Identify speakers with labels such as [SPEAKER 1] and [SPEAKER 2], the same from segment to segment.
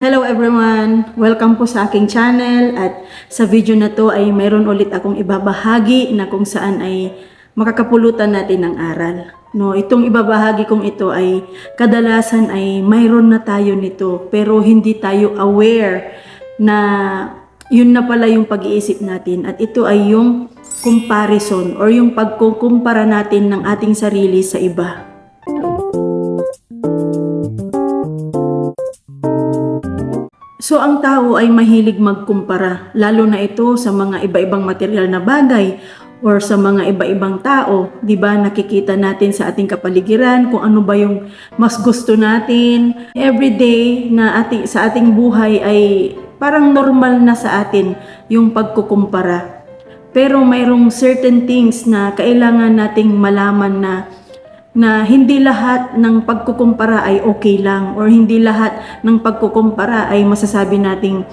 [SPEAKER 1] Hello everyone! Welcome po sa aking channel at sa video na to ay mayroon ulit akong ibabahagi na kung saan ay makakapulutan natin ng aral. No, itong ibabahagi kong ito ay kadalasan ay mayroon na tayo nito pero hindi tayo aware na yun na pala yung pag-iisip natin at ito ay yung comparison or yung pagkukumpara natin ng ating sarili sa iba. So ang tao ay mahilig magkumpara, lalo na ito sa mga iba-ibang material na bagay or sa mga iba-ibang tao, 'di ba? Nakikita natin sa ating kapaligiran kung ano ba yung mas gusto natin. Every day na ating sa ating buhay ay parang normal na sa atin yung pagkukumpara. Pero mayroong certain things na kailangan nating malaman na na hindi lahat ng pagkukumpara ay okay lang or hindi lahat ng pagkukumpara ay masasabi nating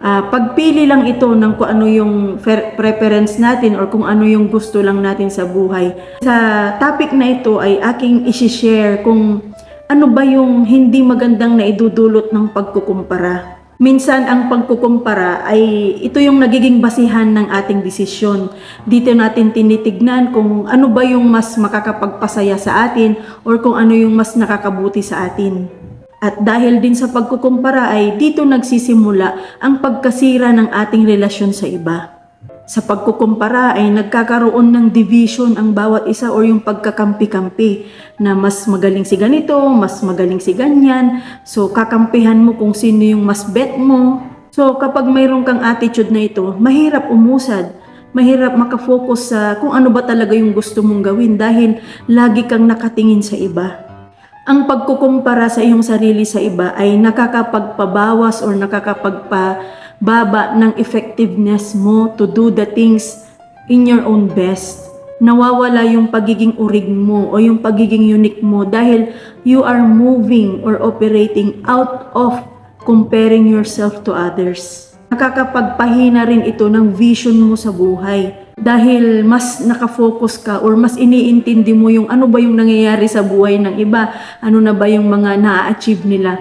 [SPEAKER 1] ah, pagpili lang ito ng kung ano yung fer- preference natin or kung ano yung gusto lang natin sa buhay. Sa topic na ito ay aking isi-share kung ano ba yung hindi magandang naidudulot ng pagkukumpara. Minsan ang pagkukumpara ay ito yung nagiging basihan ng ating desisyon. Dito natin tinitignan kung ano ba yung mas makakapagpasaya sa atin or kung ano yung mas nakakabuti sa atin. At dahil din sa pagkukumpara ay dito nagsisimula ang pagkasira ng ating relasyon sa iba. Sa pagkukumpara ay nagkakaroon ng division ang bawat isa or yung pagkakampi-kampi na mas magaling si ganito, mas magaling si ganyan. So kakampihan mo kung sino yung mas bet mo. So kapag mayroon kang attitude na ito, mahirap umusad. Mahirap makafocus sa kung ano ba talaga yung gusto mong gawin dahil lagi kang nakatingin sa iba. Ang pagkukumpara sa iyong sarili sa iba ay nakakapagpabawas or nakakapagpababa ng effectiveness mo to do the things in your own best. Nawawala yung pagiging urig mo o yung pagiging unique mo dahil you are moving or operating out of comparing yourself to others. Nakakapagpahina rin ito ng vision mo sa buhay dahil mas nakafocus ka or mas iniintindi mo yung ano ba yung nangyayari sa buhay ng iba, ano na ba yung mga na-achieve nila.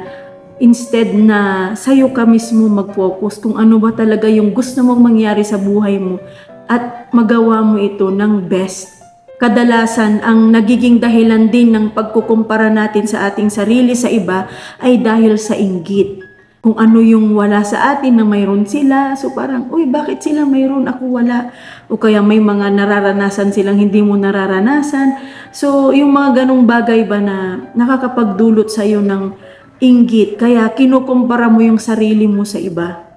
[SPEAKER 1] Instead na sa'yo ka mismo mag-focus kung ano ba talaga yung gusto mong mangyari sa buhay mo at magawa mo ito ng best. Kadalasan, ang nagiging dahilan din ng pagkukumpara natin sa ating sarili sa iba ay dahil sa inggit kung ano yung wala sa atin na mayroon sila. So parang, uy, bakit sila mayroon, ako wala? O kaya may mga nararanasan silang hindi mo nararanasan. So yung mga ganong bagay ba na nakakapagdulot sa iyo ng inggit, kaya kinukumpara mo yung sarili mo sa iba.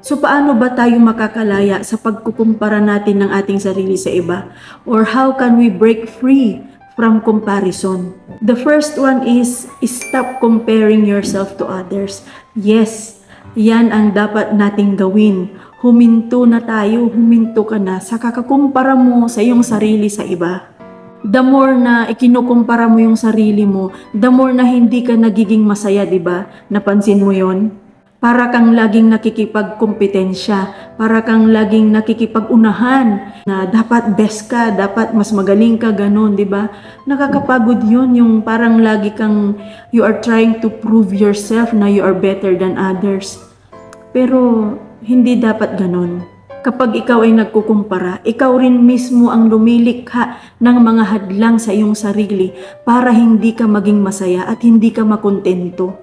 [SPEAKER 1] So paano ba tayo makakalaya sa pagkukumpara natin ng ating sarili sa iba? Or how can we break free from comparison? The first one is stop comparing yourself to others. Yes, yan ang dapat nating gawin. Huminto na tayo, huminto ka na sa kakakumpara mo sa iyong sarili sa iba. The more na ikinukumpara mo yung sarili mo, the more na hindi ka nagiging masaya, di ba? Napansin mo yon? Para kang laging nakikipagkompetensya, para kang laging nakikipag-unahan na dapat best ka, dapat mas magaling ka, ganun, di ba? Nakakapagod yun, yung parang lagi kang you are trying to prove yourself na you are better than others. Pero hindi dapat ganun. Kapag ikaw ay nagkukumpara, ikaw rin mismo ang lumilikha ng mga hadlang sa iyong sarili para hindi ka maging masaya at hindi ka makontento.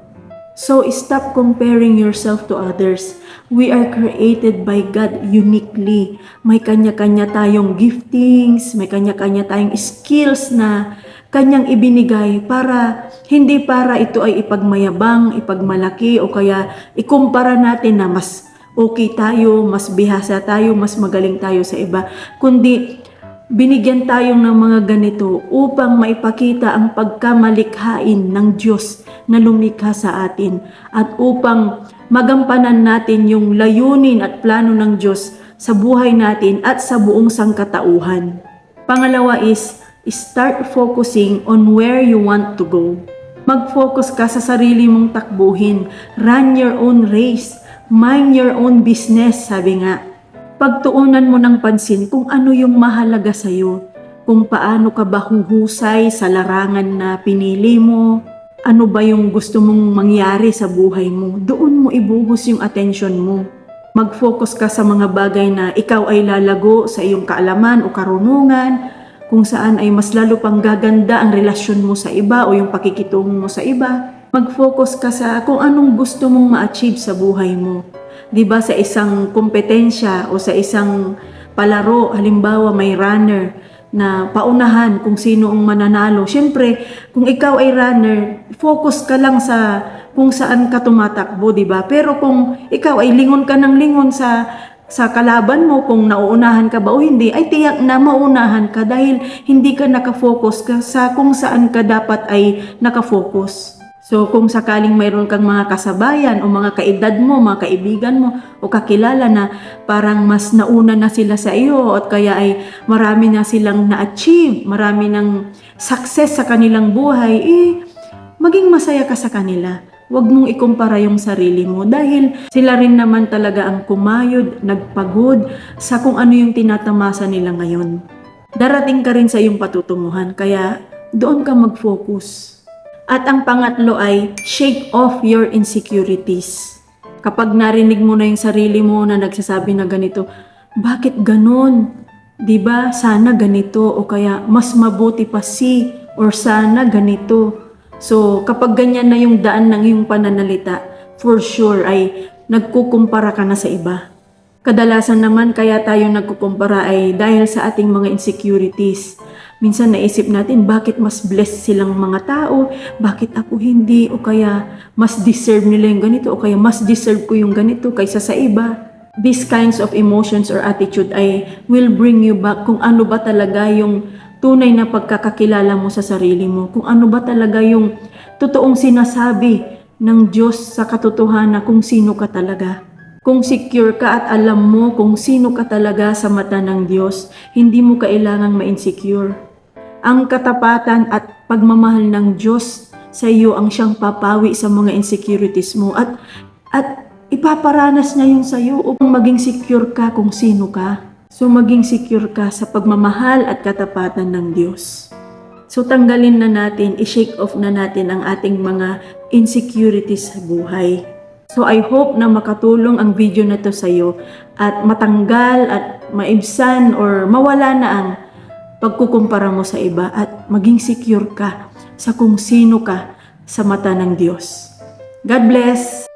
[SPEAKER 1] So stop comparing yourself to others. We are created by God uniquely. May kanya-kanya tayong giftings, may kanya-kanya tayong skills na kanyang ibinigay para hindi para ito ay ipagmayabang, ipagmalaki o kaya ikumpara natin na mas okay tayo, mas bihasa tayo, mas magaling tayo sa iba, kundi binigyan tayo ng mga ganito upang maipakita ang pagkamalikhain ng Diyos na lumikha sa atin at upang magampanan natin yung layunin at plano ng Diyos sa buhay natin at sa buong sangkatauhan. Pangalawa is start focusing on where you want to go. Mag-focus ka sa sarili mong takbuhin. Run your own race. Mind your own business, sabi nga. Pagtuunan mo ng pansin kung ano yung mahalaga sa'yo. Kung paano ka ba huhusay sa larangan na pinili mo. ano ba yung gusto mong mangyari sa buhay mo. Doon mo ibuhos yung attention mo. Mag-focus ka sa mga bagay na ikaw ay lalago sa iyong kaalaman o karunungan, kung saan ay mas lalo pang gaganda ang relasyon mo sa iba o yung pakikitungo mo sa iba. Mag-focus ka sa kung anong gusto mong ma-achieve sa buhay mo. 'Di ba sa isang kompetensya o sa isang palaro, halimbawa may runner na paunahan kung sino ang mananalo. Siyempre, kung ikaw ay runner, focus ka lang sa kung saan ka tumatakbo, 'di ba? Pero kung ikaw ay lingon ka ng lingon sa sa kalaban mo kung nauunahan ka ba o hindi ay tiyak na maunahan ka dahil hindi ka nakafocus ka sa kung saan ka dapat ay nakafocus. So kung sakaling mayroon kang mga kasabayan o mga kaedad mo, mga kaibigan mo o kakilala na parang mas nauna na sila sa iyo at kaya ay marami na silang na-achieve, marami ng success sa kanilang buhay, eh maging masaya ka sa kanila. Huwag mong ikumpara yung sarili mo dahil sila rin naman talaga ang kumayod, nagpagod sa kung ano yung tinatamasa nila ngayon. Darating ka rin sa iyong patutunguhan kaya doon ka mag-focus. At ang pangatlo ay shake off your insecurities. Kapag narinig mo na yung sarili mo na nagsasabi na ganito, bakit ganon? 'Di ba? Sana ganito o kaya mas mabuti pa si or sana ganito. So, kapag ganyan na yung daan ng iyong pananalita, for sure ay nagkukumpara ka na sa iba. Kadalasan naman kaya tayo nagkukumpara ay dahil sa ating mga insecurities. Minsan naisip natin bakit mas blessed silang mga tao, bakit ako hindi, o kaya mas deserve nila yung ganito, o kaya mas deserve ko yung ganito kaysa sa iba. These kinds of emotions or attitude ay will bring you back kung ano ba talaga yung tunay na pagkakakilala mo sa sarili mo, kung ano ba talaga yung totoong sinasabi ng Diyos sa katotohanan kung sino ka talaga. Kung secure ka at alam mo kung sino ka talaga sa mata ng Diyos, hindi mo kailangang ma-insecure. Ang katapatan at pagmamahal ng Diyos sa iyo ang siyang papawi sa mga insecurities mo at at ipaparanas niya yun sa iyo upang maging secure ka kung sino ka. So maging secure ka sa pagmamahal at katapatan ng Diyos. So tanggalin na natin, i-shake off na natin ang ating mga insecurities sa buhay. So I hope na makatulong ang video na to sa iyo at matanggal at maibsan or mawala na ang pagkukumpara mo sa iba at maging secure ka sa kung sino ka sa mata ng Diyos. God bless!